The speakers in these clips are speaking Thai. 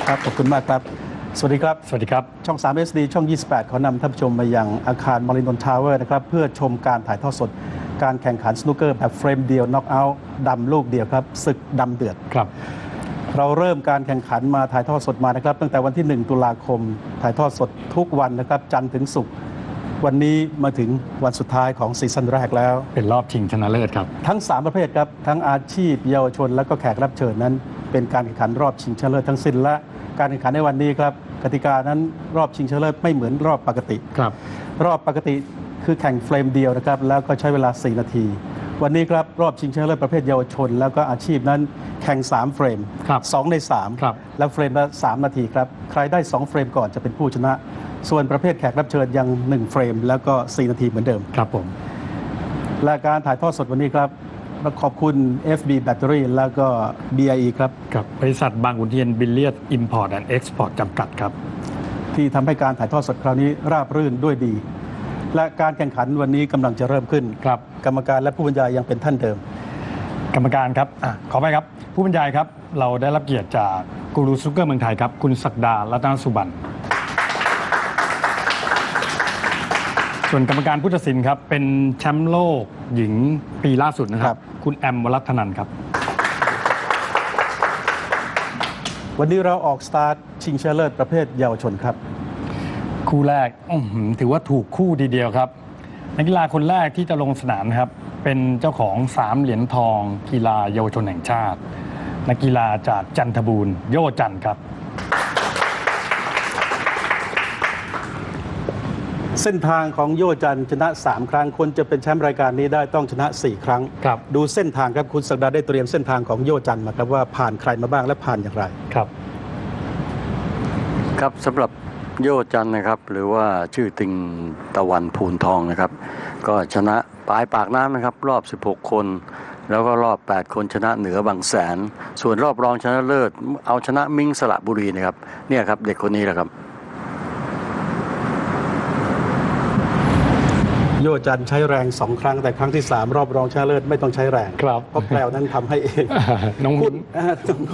คุณมากครับ ขอบคุณมากครับ สวัสดีครับ สวัสดีครับ ช่อง 3 SD ช่อง 28 ขอนำท่านผู้ชมมายังอาคารมอรินดอนทาวเวอร์นะครับ เพื่อชมการถ่ายทอดสด การแข่งขันสนุกเกอร์แบบเฟรมเดียวน็อกเอาท์ดำลูกเดียวครับศึกดำเดือดครับ เราเริ่มการแข่งขันมาถ่ายทอดสดมานะครับ ตั้งแต่วันที่ 1 ตุลาคม ถ่ายทอดสดทุกวันนะครับ จันทร์ถึงศุกร์ วันนี้มาถึงวันสุดท้ายของซีซั่นแรกแล้ว เป็นรอบชิงชนะเลิศครับ ทั้ง 3 ประเภทครับ ทั้งอาชีพเยาวชนและก็แขกรับเชิญนั้น เป็นการแข่งขันรอบชิงชนะเลิศทั้งสิ้นและการแข่งขันในวันนี้ครับกติกานั้นรอบชิงชนะเลิศไม่เหมือนรอบปกติครับรรอบปกติคือแข่งเฟรมเดียวนะครับแล้วก็ใช้เวลา 4 นาที วันนี้ครับรอบชิงชนะเลิศประเภทเยาวชน แล้วก็อาชีพนั้นแข่ง 3 เฟรมครับ2ในครับ3แล้วเฟรมละ3นาทีครับใครได้ 2 เฟรมก่อนจะเป็นผู้ชนะ ส่วนประเภทแขกรับเชิญยัง 1 เฟรม แล้วก็ 4 นาทีเหมือนเดิม ครับผมและการถ่ายทอดสดวันนี้ครับขอบคุณ FB Battery แล้วก็ BIE ครับกับบริษัทบางขุนเทียนบิลเลียดอิมพอร์ตแอนด์เอ็กซ์พอร์ตจำกัดครับ ที่ทำให้การถ่ายทอดสดคราวนี้ราบรื่นด้วยดี และการแข่งขันวันนี้กำลังจะเริ่มขึ้นครับ กรรมการและผู้บรรยายยังเป็นท่านเดิม กรรมการครับอะขอไปครับ ผู้บรรยายครับ เราได้รับเกียรติจากกูรูสนุกเกอร์เมืองไทยครับ คุณศักดารัตนสุบัน ส่วนกรรมการผู้ตัดสินครับ เป็นแชมป์โลกหญิงปีล่าสุดนะคครัรับบคุณแอมวรัตนันครับ วันนี้เราออกสตาร์ทชิงชนะเลิศประเภทเยาวชนครับ คู่แรกอื้อหือถือว่าถูกคู่ทีเดียวครับนักกีฬาคนแรกที่จะลงสนามนะครับ เป็นเจ้าของสามเหรียญทอง กีฬาเยาวชนแห่งชาติ นักกีฬาจากจันทบูรณ์โยจันทร์ครับ เส้นทางของโยจันทร์ชนะ 3 ครั้งคนจะเป็นแชมป์รายการนี้ได้ต้องชนะ 4 ครั้ง ครับ ดูเส้นทางครับคุณสักดาได้เตรียมเส้นทางของโยจันทร์มาครับว่าผ่านใครมาบ้างและผ่านอย่างไร ครับ ครับสำหรับโยจันทร์นะครับ หรือว่าชื่อติงตะวันภูนทองนะครับ ก็ชนะปลายปากน้ำนะครับ รอบ 16 คน แล้วก็รอบ 8 คนชนะเหนือบางแสน ส่วนรอบรองชนะเลิศ เอาชนะมิงสระบุรีนะครับ เนี่ยครับเด็กคนนี้แหละครับ โยจันทร์ใช้แรง2ครั้งแต่ครั้งที่ 3 รอบรองชนะเลิศไม่ต้องใช้แรงครับเพราะแปลวนั้นทำให้เองน้องคู่มิ้นอ่า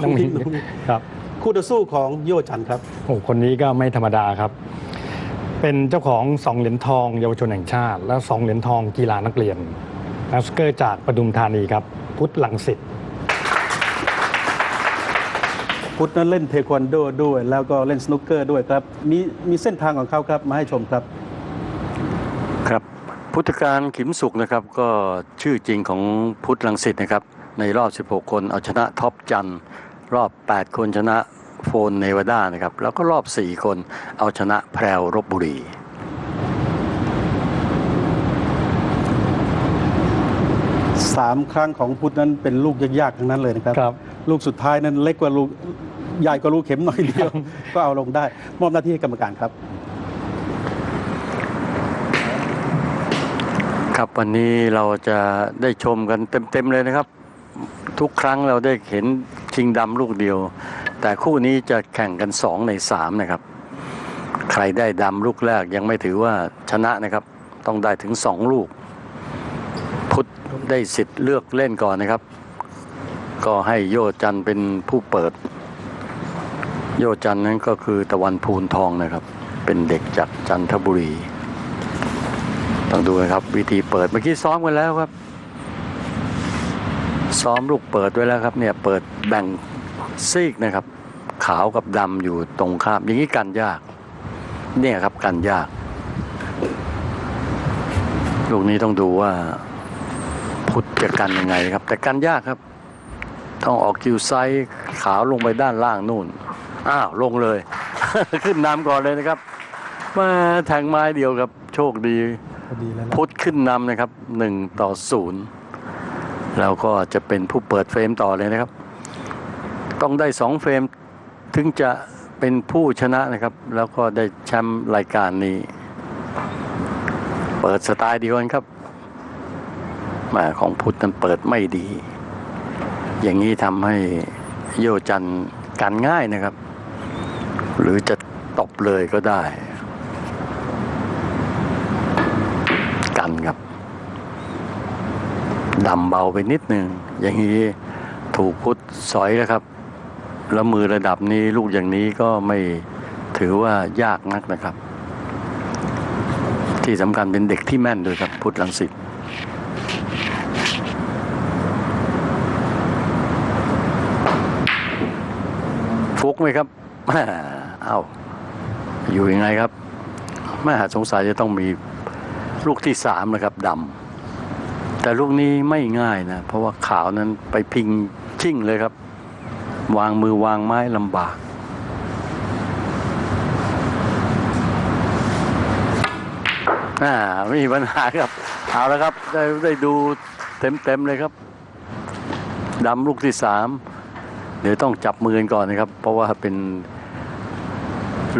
น้องมิ้นน้องมิ้นครับคู่ต่อสู้ของโยจันทร์ครับโอ้คนนี้ก็ไม่ธรรมดาครับ เป็นเจ้าของสองเหรียญทองเยาวชนแห่งชาติ และสองเหรียญทองกีฬานักเรียนนักสเกอร์จากปทุมธานีครับ พุทธลังสิตพุทธนั้นเล่นเทควันโดด้วย แล้วก็เล่นสนุกเกอร์ด้วยครับ มีมีเส้นทางของเขาครับมาให้ชมครับครับ พุทธการขิมสุขนะครับก็ชื่อจริงของพุทธลังสิตนะครับ ในรอบ 16 คนเอาชนะท็อปจันทร์รอบ 8 คนชนะโฟนเนวาดานะครับ แล้วก็รอบ 4 คนเอาชนะแพรวรบบุรีสามครั้งของพุทธนั้นเป็นลูกยากๆทั้งนั้นเลยนะครับครับ ลูกสุดท้ายนั้นเล็กกว่าลูกใหญ่กว่าลูกเข็มหน่อยเดียว ก็เอาลงได้ มอบหน้าที่ให้กรรมการครับ ครับวันนี้เราจะได้ชมกันเต็มๆเลยนะครับ ทุกครั้งเราได้เห็นชิงดำลูกเดียว แต่คู่นี้จะแข่งกัน 2 ใน 3 นะครับ ใครได้ดำลูกแรกยังไม่ถือว่าชนะนะครับ ต้องได้ถึง 2 ลูก พุทธได้สิทธิ์เลือกเล่นก่อนนะครับ ก็ให้โยจันเป็นผู้เปิด โยจันนั้นก็คือตะวันภูนทองนะครับ เป็นเด็กจากจันทบุรี ต้องดูนะครับ วิธีเปิดเมื่อกี้ซ้อมกันแล้วครับ ซ้อมลูกเปิดไว้แล้วครับ เนี่ยเปิดแบ่งซีกนะครับ ขาวกับดำอยู่ตรงข้าม อย่างนี้กันยาก เนี่ยครับกันยาก ลูกนี้ต้องดูว่า พุทธจะกันยังไงครับ แต่กันยากครับ ต้องออกคิวไซส์ขาวลงไปด้านล่างนู่นอ้าวลงเลย ขึ้นน้ำก่อนเลยนะครับ มาแทงไม้เดียวครับ โชคดี พอดีแล้วพุทธขึ้นนำนะครับหนึ่งต่อศูนย์แล้วก็จะเป็นผู้เปิดเฟรมต่อเลยนะครับ ต้องได้สองเฟรมถึงจะเป็นผู้ชนะนะครับ แล้วก็ได้แชมป์รายการนี้ เปิดสไตล์ดียวกันครับมาของพุทธนั้นเปิดไม่ดี อย่างนี้ทำให้โยจันกันง่ายนะครับ หรือจะตบเลยก็ได้ นครับดำเบาไปนิดหนึ่งอย่างนี้ถูกพุทธสอยแล้วครับ แล้วมือระดับนี้ลูกอย่างนี้ก็ไม่ถือว่ายากนักนะครับ ที่สำคัญเป็นเด็กที่แม่นด้วยครับพุทธลังสิตฟุกไหมครับเอ้าอยู่ยังไงครับแม่สงสัยจะต้องมี ลูกที่สามนะครับดำแต่ลูกนี้ไม่ง่ายนะเพราะว่าขาวนั้นไปพิงชิ่งเลยครับ วางมือวางไม้ลำบาก อ่าไม่มีปัญหาครับ เอาแล้วครับ ได้ได้ดูเต็มเต็มๆเลยครับดำลูกที่สามเดี๋ยวต้องจับมือกันก่อนนะครับ เพราะว่าเป็น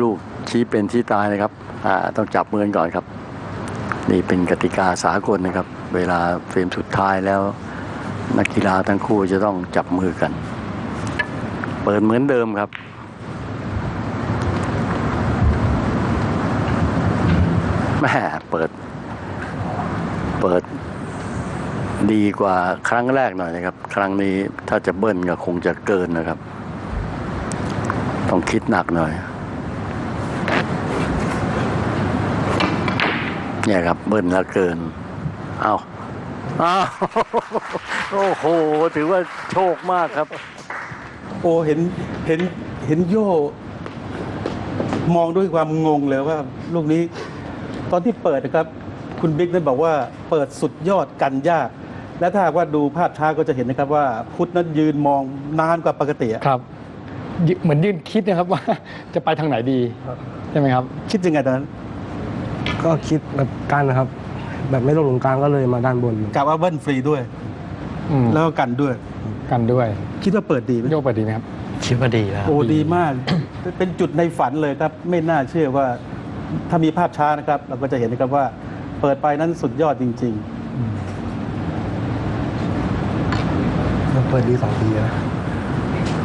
ลูกชี้เป็นชี้ตายนะครับ อ่า ต้องจับมือกันก่อนครับ นี่เป็นกติกาสากลนะครับ เวลาเฟรมสุดท้ายแล้ว นักกีฬาทั้งคู่จะต้องจับมือกัน เปิดเหมือนเดิมครับแม่เปิด เปิดดีกว่าครั้งแรกหน่อยนะครับ ครั้งนี้ถ้าจะเบิ้ลก็คงจะเกินนะครับ ต้องคิดหนักหน่อย เนี่ยครับเบิ้ลแล้วเกิน เอาอ้าวโอ้โห ถือว่าโชคมากครับ โอ้เห็นเห็นเห็นโยมองด้วยความงงเลยว่าลูกนี้ ตอนที่เปิดนะครับ คุณบิ๊กนั้นบอกว่าเปิดสุดยอดกันยาก และถ้าหากว่าดูภาพช้าก็จะเห็นนะครับว่าพุทธนั้นยืนมองนานกว่าปกติอะครับยเหมือนยืนคิดนะครับว่าจะไปทางไหนดีใช่ไหมครับ คิดยังไงตอนนั้น ก็คิดแบบกันนะครับ แบบไม่ลงหลุมกลางก็เลยมาด้านบน กะว่าเบิ้ลฟรีด้วย อืมแล้วก็กันด้วย กันด้วยคิดว่าเปิดดีไหมโยกไปดีไหมครับ คิดว่าดีแล้ว โอ้ดีมาก เป็นจุดในฝันเลยครับ ไม่น่าเชื่อว่าถ้ามีภาพช้านะครับ เราก็จะเห็นนะครับว่า เปิดไปนั้นสุดยอดจริง เปิดดีสองปีนะ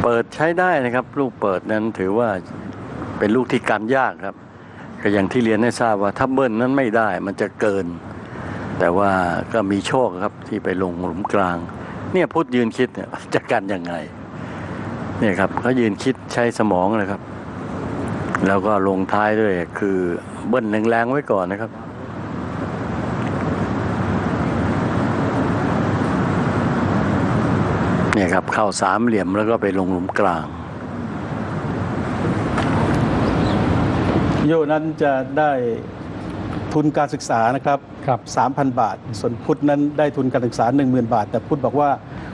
เปิดใช้ได้นะครับ ลูกเปิดนั้นถือว่าเป็นลูกที่การยากครับ ก็อย่างที่เรียนให้ทราบว่าถ้าเบิ้ลนั้นไม่ได้มันจะเกิน แต่ว่าก็มีโชคครับที่ไปลงหลุมกลาง เนี่ยพุทธยืนคิดเนี่ยจะกันยังไงเนี่ยครับเขายืนคิดใช้สมองเลยครับ แล้วก็ลงท้ายด้วยคือเบิ้ลแรงๆไว้ก่อนนะครับเนี่ยครับเข้าสามเหลี่ยมแล้วก็ไปลงหลุมกลาง โยนั้นจะได้ทุนการศึกษานะครับครับ 3,000 บาท ส่วนพุทธนั้นได้ทุนการศึกษา 10,000 บาท แต่พุทธบอกว่า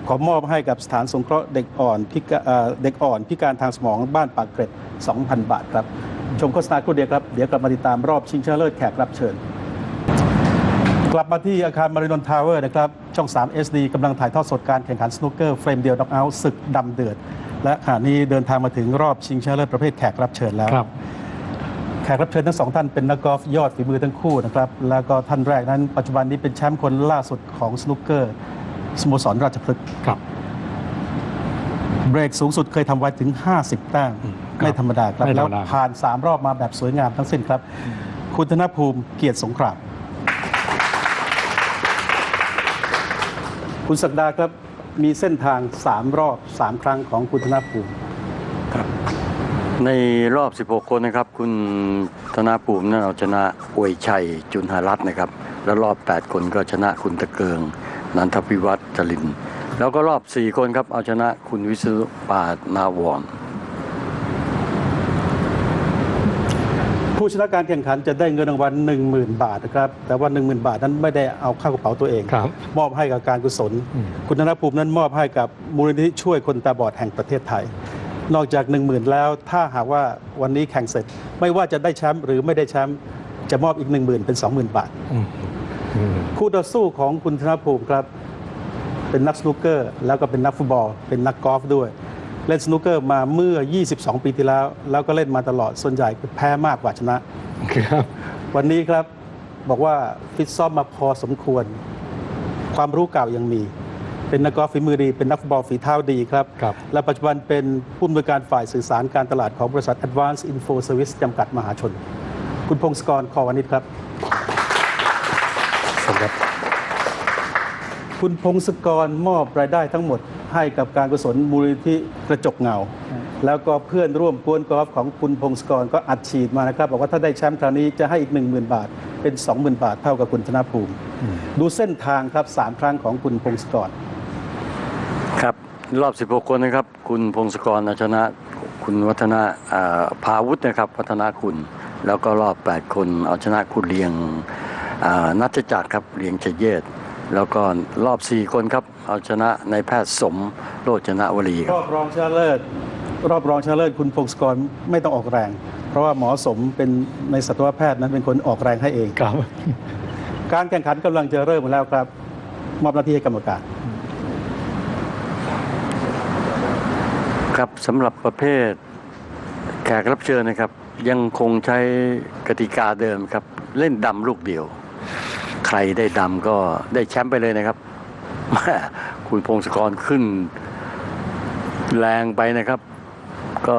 ขอมอบให้กับสถานสงเคราะห์เด็กอ่อนพิกาเอ่อเด็กอ่อนพิการทางสมองบ้านปากเกร็ด 2,000 บาทครับ ชมโฆษณาครู่เดียวครับ เดี๋ยวกลับมาติดตามรอบชิงชนะเลิศแขกรับเชิญ กลับมาที่อาคารมารินอนทาวเวอร์นะครับ ช่อง 3 SD กำลังถ่ายทอดสดการแข่งขันสนุกเกอร์เฟรมเดียวน็อกเอาท์ศึกดำเดือด และขณะนี้เดินทางมาถึงรอบชิงชนะเลิศประเภทแขกรับเชิญแล้วครับแขกรับเชิญทั้งสองท่านเป็นนักกอล์ฟยอดฝีมือทั้งคู่นะครับ แล้วก็ท่านแรกนั้น ปัจจุบันนี้เป็นแชมป์คนล่าสุดของสนุกเกอร์สโมสรราชพฤกษ์ครับ เบรกสูงสุดเคยทำไว้ถึง 50 แต้มครับไม่ธรรมดาครับ ไม่ธรแล้วรมดา ผ่าน 3 รอบมาแบบสวยงามทั้งสิ้นครับ คุณธนภูมิเกียรติสงครามคุณศักดาครับมีเส้นทาง 3 รอบ 3 ครั้งของคุณธนภูมิ ในรอบ 16 คนนะครับ คุณธนาภูมินั้นเอาชนะอวยชัยจุนหารัตน์นะครับ แล้วรอบ 8 คนก็ชนะคุณตะเกิง นันทพิวัตรจริน แล้วก็รอบ 4 คนครับ เอาชนะคุณวิศนุปาดนาวรผู้ชนะการแข่งขันจะได้เงินรางวัล10,000 บาทนะครับ แต่ว่า 10,000 บาทนั้นไม่ได้เอาเข้ากระเป๋าตัวเองครับ มอบให้กับการกุศลอืมคุณธนภูมินั้นมอบให้กับมูลนิธิช่วยคนตาบอดแห่งประเทศไทย นอกจาก 10,000 แล้ว ถ้าหากว่าวันนี้แข่งเสร็จ ไม่ว่าจะได้แชมป์หรือไม่ได้แชมป์จะมอบอีก 10,000 เป็น 20,000 บาทอืมอืมคู่ต่อสู้ของคุณธนภูมิครับ เป็นนักสนุกเกอร์ แล้วก็เป็นนักฟุตบอล เป็นนักกอล์ฟด้วย เล่นสนุกเกอร์มาเมื่อ 22 ปีที่แล้ว แล้วก็เล่นมาตลอดส่วนใหญ่แพ้มากกว่าชนะ ครับ วันนี้ครับบอกว่าฟิตซ้อมมาพอสมควร ความรู้เก่ายังมี เป็นนักกอล์ฟฝีมือดีเป็นนักฟุตบอลฝีเท้าดีครับ ครับ และปัจจุบันเป็นผู้อำนวยการฝ่ายสื่อสารการตลาดของบริษัท Advanced Info Service จำกัดมหาชน คุณพงศกรคอวานิชครับสมครับ คุณพงศกรมอบรายได้ทั้งหมดให้กับการกุศลมูลนิธิกระจกเงา แล้วก็เพื่อนร่วมกวนกอล์ฟของคุณพงศกรก็อัดฉีดมานะครับ บอกว่าถ้าได้แชมป์คราวนี้จะให้อีก 1 0,000 บาท เป็น 20,000 บาทเท่ากับคุณธนภูมิ ดูเส้นทางครับ 3 ครั้งของคุณพงศกรค รับรอบ 16 คนนะครับ คุณพงศกรเอาชนะ คุณวัฒนาอ่าพาวุฒินะครับ วัฒนาคุณ แล้วก็รอบ 8 คน เอาชนะคุณเลียงอ่านัทจักรครับเลียงเฉยเยศแล้วก็รอบ 4 คนครับ เอาชนะในายแพทย์สมโรจนวลีครรับอบรองชนะเลิศรอบรองชนะเลิศคุณพงศกรไม่ต้องออกแรง เพราะว่าหมอสมเป็นในสัตวแพทย์นั้นเป็นคนออกแรงให้เองครับ การแข่งขันกำลังจะเริ่มแล้วครับ มอบหน้าที่ให้กรรมการ ครับสำหรับประเภทแขกรับเชิญนะครับ ยังคงใช้กติกาเดิมครับ เล่นดำลูกเดียว ใครได้ดำก็ได้แชมป์ไปเลยนะครับ คุณพงศกรขึ้น แรงไปนะครับ ก็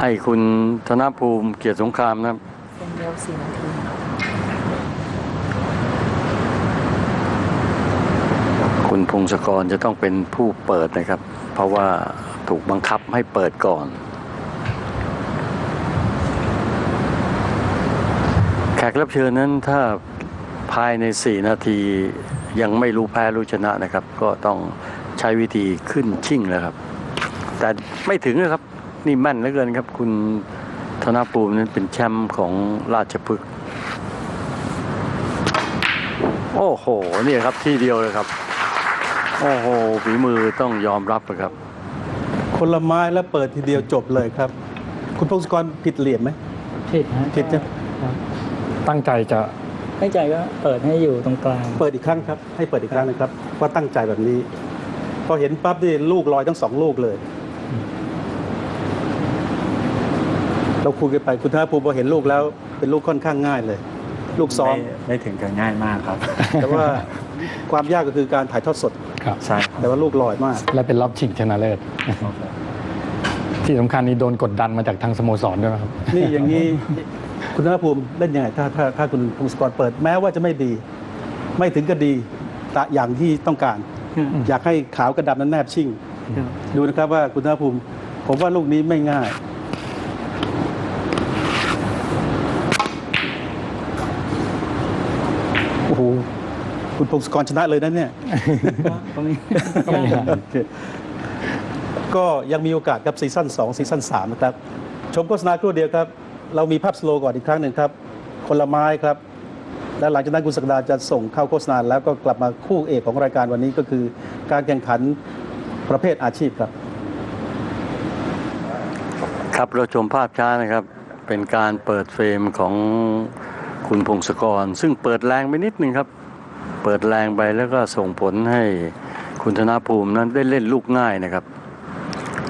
ให้คุณธนภูมิเกียรติสงครามนะครับเส้นเดียวสี่นาทีคุณพงศกรจะต้องเป็นผู้เปิดนะครับ เพราะว่าถูกบังคับให้เปิดก่อน แขกรับเชิญนั้นถ้าภายใน 4 นาทียังไม่รู้แพ้รู้ชนะนะครับ ก็ต้องใช้วิธีขึ้นชิ่งแล้วครับ แต่ไม่ถึงนะครับ นี่แม่นเหลือเกินครับ คุณธนภูมินั้นเป็นแชมป์ของราชพฤกษ์โอ้โห นี่ครับที่เดียวเลยครับ โอ้โหฝีมือต้องยอมรับนะครับ คนละไม้แล้วเปิดทีเดียวจบเลยครับ คุณพงศกรผิดเหลี่ยมไหมผิดฮะผิดจ้ะครับตั้งใจจะตั้งใจก็เปิดให้อยู่ตรงกลาง เปิดอีกครั้งครับ ให้เปิดอีกครั้งนะครับ ว่าตั้งใจแบบนี้ พอเห็นปั๊บนี่ลูกลอยทั้งสองลูกเลย เราคุยกันไปคุณธนภูมิพอเห็นลูกแล้ว เป็นลูกค่อนข้างง่ายเลย ลูกซ้อมไม่ไม่ถึงกับง่ายมากครับ แต่ว่าความยากก็คือการถ่ายทอดสด ครับใช่ครับแต่ว่าลูกลอยมาก และเป็นรอบชิงชนะเลิศที่สำคัญนี้โดนกดดันมาจากทางสโมสรด้วยนะครับ นี่อย่างนี้คุณธนภูมิเล่นยังไงถ้าถ้าถ้าคุณพงศกรเปิดแม้ว่าจะไม่ดี ไม่ถึงก็ดีตะอย่างที่ต้องการ อยากให้ขาวกระดำนั้นแนบชิ่ง ดูนะครับว่าคุณธนภูมิ ผมว่าลูกนี้ไม่ง่ายโอ้โห คุณพงศกรชนะเลยนะเนี่ยก็ไม่ก็ไม่ง่ายโอเคก็ยังมีโอกาสครับซีซั่น2ซีซั่น3นะครับ ชมโฆษณาครู่เดียวครับ เรามีภาพสโลว์ก่อนอีกครั้งหนึ่งครับ คนละไม้ครับ และหลังจากนั้นคุณศักดาจะส่งเข้าโฆษณาแล้วก็กลับมาคู่เอกของรายการวันนี้ก็คือ การแข่งขันประเภทอาชีพครับ ครับเราชมภาพช้านะครับ เป็นการเปิดเฟรมของคุณพงศกร ซึ่งเปิดแรงไปนิดนึงครับ เปิดแรงไปแล้วก็ส่งผลให้คุณธนภูมินั้นได้เล่นลูกง่ายนะครับ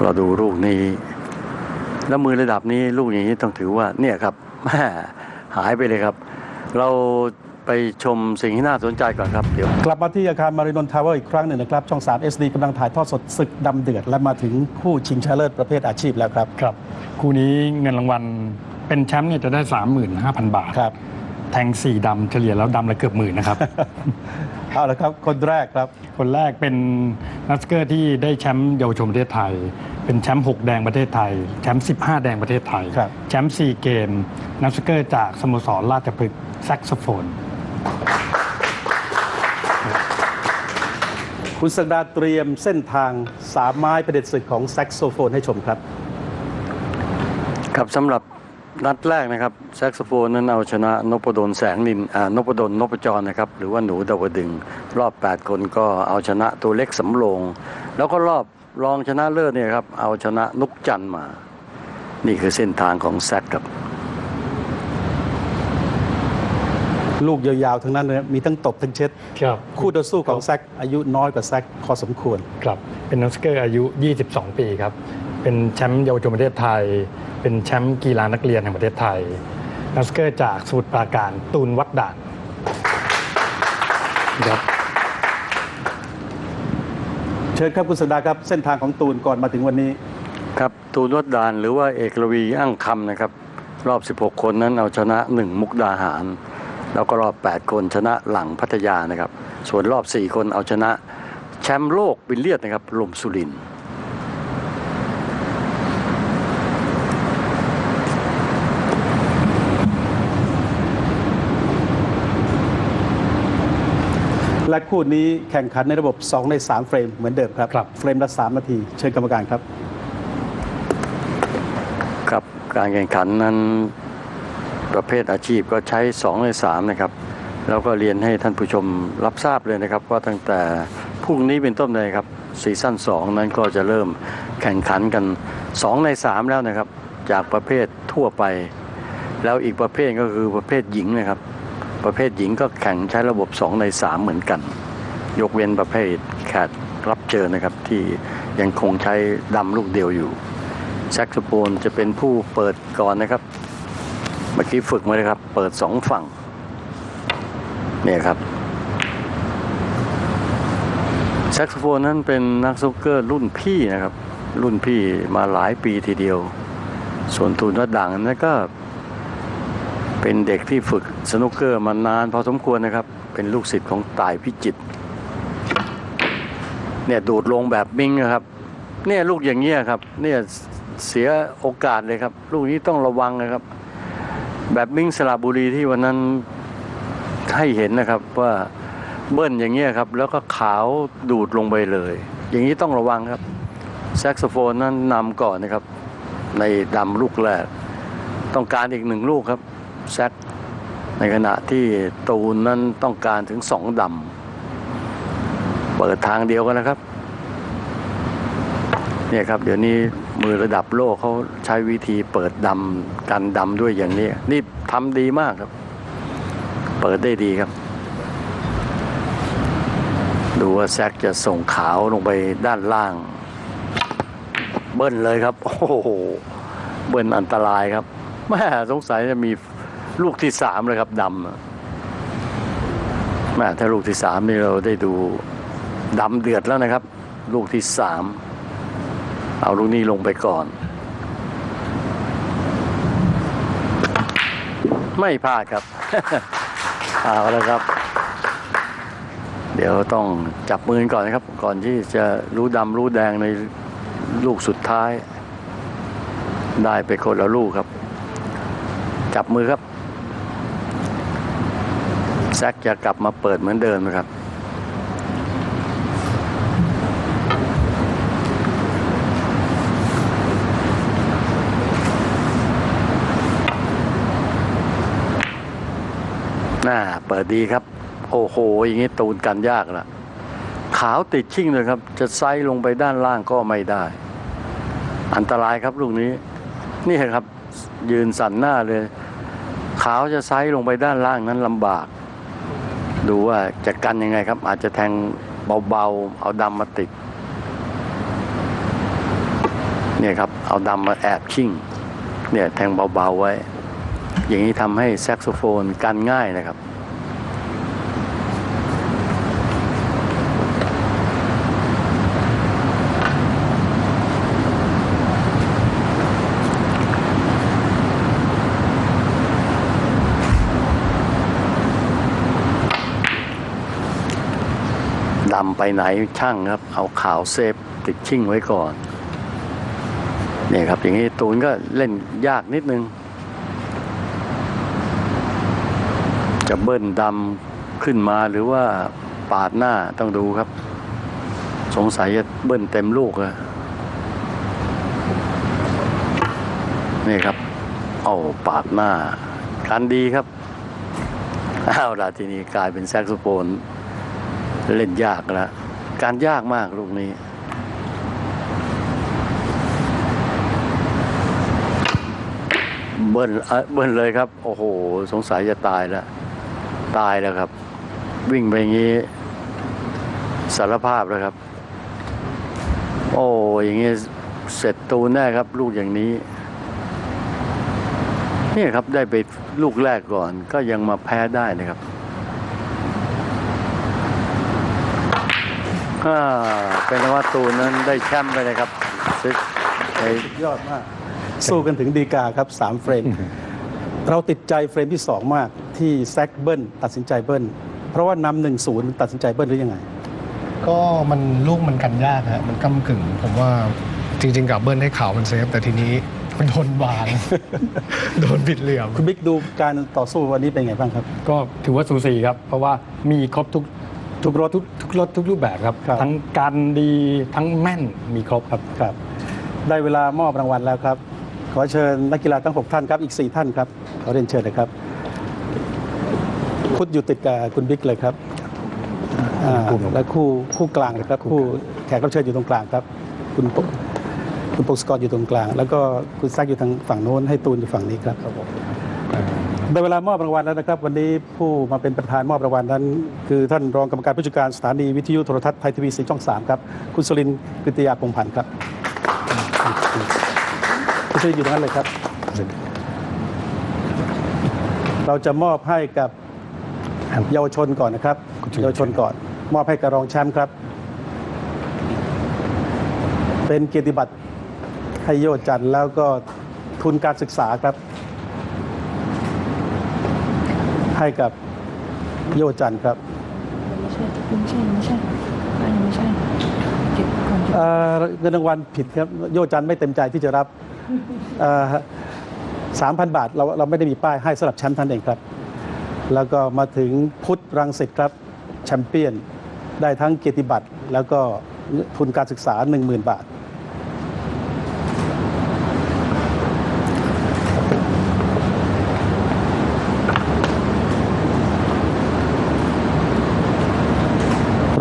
เราดูลูกนี้ แล้วมือระดับนี้ลูกอย่างนี้ต้องถือว่าเนี่ยครับแม่หายไปเลยครับ เราไปชมสิ่งที่น่าสนใจก่อนครับ เดี๋ยว กลับมาที่อาคารมารินนทาวเวอร์อีกครั้งหนึ่งนะครับ ช่อง 3 SD กำลังถ่ายทอดสดศึกดำเดือด และมาถึงคู่ชิงชนะเลิศประเภทอาชีพแล้วครับ ครับ คู่นี้เงินรางวัลเป็นแชมป์เนี่ยจะได้ 35,000 บาทครับ แทง4ดำเฉลี่ยแล้วดำละเกือบหมื่นนะครับ เอาละครับ คนแรกครับ คนแรกเป็นนักสเกอร์ที่ได้แชมป์เยาวชนประเทศไทย เป็นแชมป์6แดงประเทศไทย แชมป์15 แดงประเทศไทย ครับ แชมป์4เกม นักสเกอร์จากสโมสรราชพฤกษ์แซกโซโฟน คุณสักดาเตรียมเส้นทางสามไม้ประเด็จศึกของแซกโซโฟนให้ชมครับ ครับสำหรับ นัดแรกนะครับแซกโซโฟนนั้นเอาชนะนพดลแสงนินอ่านพดลนพจรนะครับหรือว่าหนูดาวดึง รอบ 8 คนก็เอาชนะตัวเล็กสำโรง แล้วก็รอบรองชนะเลิศเนี่ยครับเอาชนะนุกจันทร์มา นี่คือเส้นทางของแซกครับ ลูกยาวๆทั้งนั้นเลยมีทั้งตบทั้งเช็ดครับคู่ต่อสู้ของแซกอายุน้อยกว่าแซกพอสมควรครับเป็นนักสเกอร์อายุ 22 ปีครับ เป็นแชมป์เยาวชนประเทศไทย เป็นแชมป์กีฬานักเรียนแห่งประเทศไทย นักสเกอร์จากสมุทรปราการตูนวัดด่านครับเชิญครับคุณสักดาครับเส้นทางของตูนก่อนมาถึงวันนี้ ครับตูนวัดดานหรือว่าเอกรวีอั้งคำนะครับ รอบ 16 คนนั้นเอาชนะ 1 มุกดาหาร แล้วก็รอบ 8 คนชนะหลังพัทยานะครับ ส่วนรอบ 4 คนเอาชนะแชมป์โลกบิลเลียดนะครับลมสุรินทร์ และคู่นี้แข่งขันในระบบ 2 ใน 3 เฟรมเหมือนเดิมครับครับเฟรมละ 3 นาที เชิญกรรมการครับ ครับการแข่งขันนั้นประเภทอาชีพก็ใช้ 2 ใน 3 นะครับ แล้วก็เรียนให้ท่านผู้ชมรับทราบเลยนะครับ ว่าตั้งแต่พรุ่งนี้เป็นต้นเลยครับซีซั่น2 นั้นก็จะเริ่มแข่งขันกัน 2 ใน 3 แล้วนะครับ จากประเภททั่วไป แล้วอีกประเภทก็คือประเภทหญิงนะครับ ประเภทหญิงก็แข่งใช้ระบบ 2 ใน 3 เหมือนกัน ยกเว้นประเภทแขกรับเชิญนะครับ ที่ยังคงใช้ดำลูกเดียวอยู่แซกโซโฟนจะเป็นผู้เปิดก่อนนะครับ เมื่อกี้ฝึกมาเลยครับ เปิดสองฝั่งเนี่ยครับแซกโซโฟนนั้นเป็นนักสนุกเกอร์รุ่นพี่นะครับ รุ่นพี่มาหลายปีทีเดียว ส่วนตูนวัดดังนั้นก็ เป็นเด็กที่ฝึกสนุกเกอร์มานานพอสมควรนะครับ เป็นลูกศิษย์ของต่ายพิจิตรเนี่ยดูดลงแบบมิงนะครับ เนี่ยลูกอย่างเงี้ยครับ เนี่ยเสียโอกาสเลยครับ ลูกนี้ต้องระวังนะครับ แบบมิงสระบุรีที่วันนั้นให้เห็นนะครับว่าเบิ้ลอย่างเงี้ยครับ แล้วก็ขาวดูดลงไปเลย อย่างนี้ต้องระวังครับแซกโซโฟนนั้นนำก่อนนะครับ ในดำลูกแรก ต้องการอีกหนึ่งลูกครับ แซกในขณะที่ตูนนั้นต้องการถึงสองดำเปิดทางเดียวกันนะครับ เนี่ยครับ เดี๋ยวนี้มือระดับโลกเขาใช้วิธีเปิดดำกันดำด้วยอย่างนี้ นี่ทำดีมากครับ เปิดได้ดีครับ ดูว่าแซกจะส่งขาวลงไปด้านล่าง เบิ้ลเลยครับ โอ้โหเบิ้ลอันตรายครับแม่สงสัยจะมี ลูกที่สามเลยครับดำแม่ถ้าลูกที่สามนี่เราได้ดูดำเดือดแล้วนะครับ ลูกที่สามเอาลูกนี้ลงไปก่อน ไม่พลาดครับเอาแล้วครับ เดี๋ยวต้องจับมือก่อนนะครับ ก่อนที่จะรู้ดำรู้แดงในลูกสุดท้าย ได้ไปคนละลูกครับ จับมือครับ แซกจะกลับมาเปิดเหมือนเดิมนะครับ น่า เปิดดีครับ โอ้โห อย่างนี้ตูนกันยากละขาวติดชิ่งเลยครับ จะไซส์ลงไปด้านล่างก็ไม่ได้ อันตรายครับลูกนี้ นี่ครับ ยืนสั่นหน้าเลย ขาวจะไซส์ลงไปด้านล่างนั้นลำบาก ดูว่าจะกันยังไงครับ อาจจะแทงเบาๆ เอาดำมาติด เนี่ยครับ เอาดำมาแอบชิ่ง เนี่ยแทงเบาๆไว้ อย่างนี้ทำให้แซกโซโฟนกันง่ายนะครับ ดำไปไหนช่างครับ เอาขาวเซฟติดชิ่งไว้ก่อนเนี่ยครับ อย่างนี้ตูนก็เล่นยากนิดนึง จะเบิ้ลดำขึ้นมาหรือว่าปาดหน้าต้องดูครับ สงสัยจะเบิ้ลเต็มลูกอะนี่ครับ เอาปาดหน้าการดีครับอ้าวลาทีนี้กลายเป็นแซกโซโฟน เล่นยากล้วการยากมากลูกนี้ เบิ้ลเอ้ยเบิ้ลเลยครับ โอ้โห สงสัยจะตายแล้ว ตายแล้วครับ วิ่งไปงี้ สารภาพแล้วครับ โอ้อย่างนี้เสร็จตูแน่ครับ ลูกอย่างนี้นี่ครับได้ไปลูกแรกก่อนก็ยังมาแพ้ได้นะครับ อ่า เป็นว่าตูนนั้นได้แชมป์ไปเลยครับซึกในยอดมาก สู้กันถึงดีกาครับ3เฟรม เราติดใจเฟรมที่2มากที่แซกเบิ้ลตัดสินใจเบิ้ลเพราะว่านำหนึ่งศูนย์ตัดสินใจเบิ้ลหรือยังไง ก็มันลูกมันกันยากฮะมันก้ากึ่ง ผมว่าจริง ๆ กับเบิ้ลให้ขาวมันเซฟ แต่ทีนี้มันโดนบาง โดนบิดเหลี่ยม คุณบิ๊กดูการต่อสู้วันนี้เป็นไงบ้างครับ ก็ถือว่าสูสีครับ เพราะว่ามีครบทุก ทุกรถทุกทุกรถทุกรูปแบบครับ ครับทั้งกันดีทั้งแม่นมีครบครับ ครับ ได้เวลามอบรางวัลแล้วครับ ขอเชิญนักกีฬาทั้ง 6 ท่านครับอีก 4 ท่านครับขอเรียนเชิญนะครับพุทธอยู่ติดกับคุณบิ๊กเลยครับอ่าและคู่คู่กลางนะครับคู่แขกรับเชิญอยู่ตรงกลางครับ คุณปคุณปกสกอตอยู่ตรงกลาง แล้วก็คุณแซกอยู่ทางฝั่งโน้นให้ตูนอยู่ฝั่งนี้ครับ ได้เวลามอบรางวัลแล้วนะครับ วันนี้ผู้มาเป็นประธานมอบรางวัลนั้น คือท่านรองกรรมการผู้จัดการสถานีวิทยุโทรทัศน์ไทยทีวีสีช่องสามครับ คุณสุรินทร์กฤติยาพงพันธ์ครับคุณสุรินทร์อยู่ตรงนั้นเลยครับ เราจะมอบให้กับเยาวชนก่อนนะครับ เยาวชนก่อน มอบให้กับรองแชมป์ครับ เป็นเกียรติบัตรให้โยจันทร์แล้วก็ทุนการศึกษาครับ ให้กับโยจันทร์ครับไม่ใช่ไม่ใช่ไม่ใช่อันนี้ไม่ใช่เก็บก่อนเอ่อเงินรางวัลผิดครับ โยจันทร์ไม่เต็มใจที่จะรับสามพันบาทเราเราไม่ได้มีป้ายให้สำหรับแชมป์ท่านเองครับ แล้วก็มาถึงพุทธรังสิตครับแชมเปี้ยนได้ทั้งเกียรติบัตรแล้วก็ทุนการศึกษา 10,000 บาท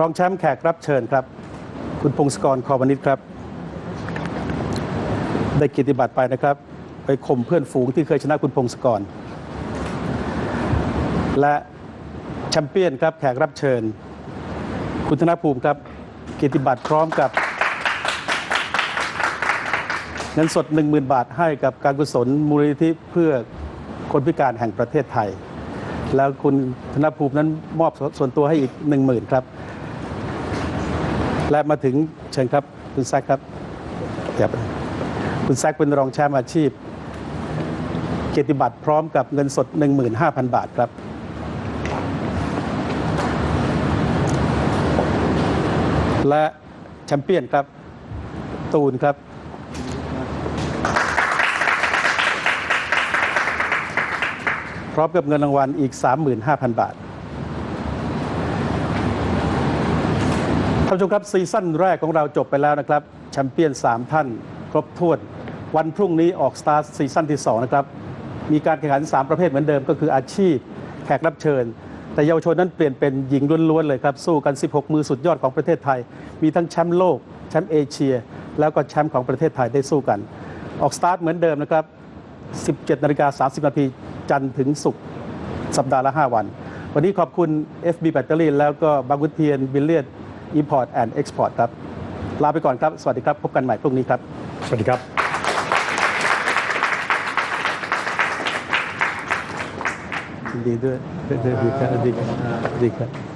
องแชมป์แขกรับเชิญครับ คุณพงศกรคอวานิชครับ ได้เกียรติบัตรไปนะครับ ไปข่มเพื่อนฝูงที่เคยชนะคุณพงศกร และแชมเปี้ยนครับแขกรับเชิญ คุณธนภูมิครับเกียรติบัตรพร้อมกับ เงินสด 10,000 บาทให้กับการกุศลมูลนิธิเพื่อคนพิการแห่งประเทศไทยแล้วคุณธนภูมินั้นมอบส่วนตัวให้อีก10,000ครับ และมาถึงเชิญครับคุณแซคครับครับคุณแซคเป็นรองแชมป์อาชีพ เกียรติบัตรพร้อมกับเงินสด 15,000 บาทครับและแชมเปี้ยนครับ ตูนครับ พร้อมกับเงินรางวัลอีก 35,000 บาท ท่านผู้ชมครับซีซั่นแรกของเราจบไปแล้วนะครับแชมเปี้ยน 3 ท่าน ครบถ้วน วันพรุ่งนี้ออกสตาร์ทซีซั่นที่ 2 นะครับ มีการแข่งขัน 3 ประเภทเหมือนเดิมก็คืออาชีพ แขกรับเชิญ แต่เยาวชนนั้นเปลี่ยนเป็นหญิงล้วนๆเลยครับ สู้กัน 16 มือสุดยอดของประเทศไทย มีทั้งแชมป์โลกแชมป์เอเชีย แล้วก็แชมป์ของประเทศไทยได้สู้กัน ออกสตาร์ทเหมือนเดิมนะครับ 17นาฬิกา30นาทีจันทร์ถึงศุกร์สัปดาห์ละ 5 วัน วันนี้ขอบคุณ FB แบตเตอรี่แล้วก็บางกุเทียนบิลเลียด Import and Export ครับ ลาไปก่อนครับ สวัสดีครับ พบกันใหม่พรุ่งนี้ครับ สวัสดีครับยินดีด้วยดีครับดีครับดีครับ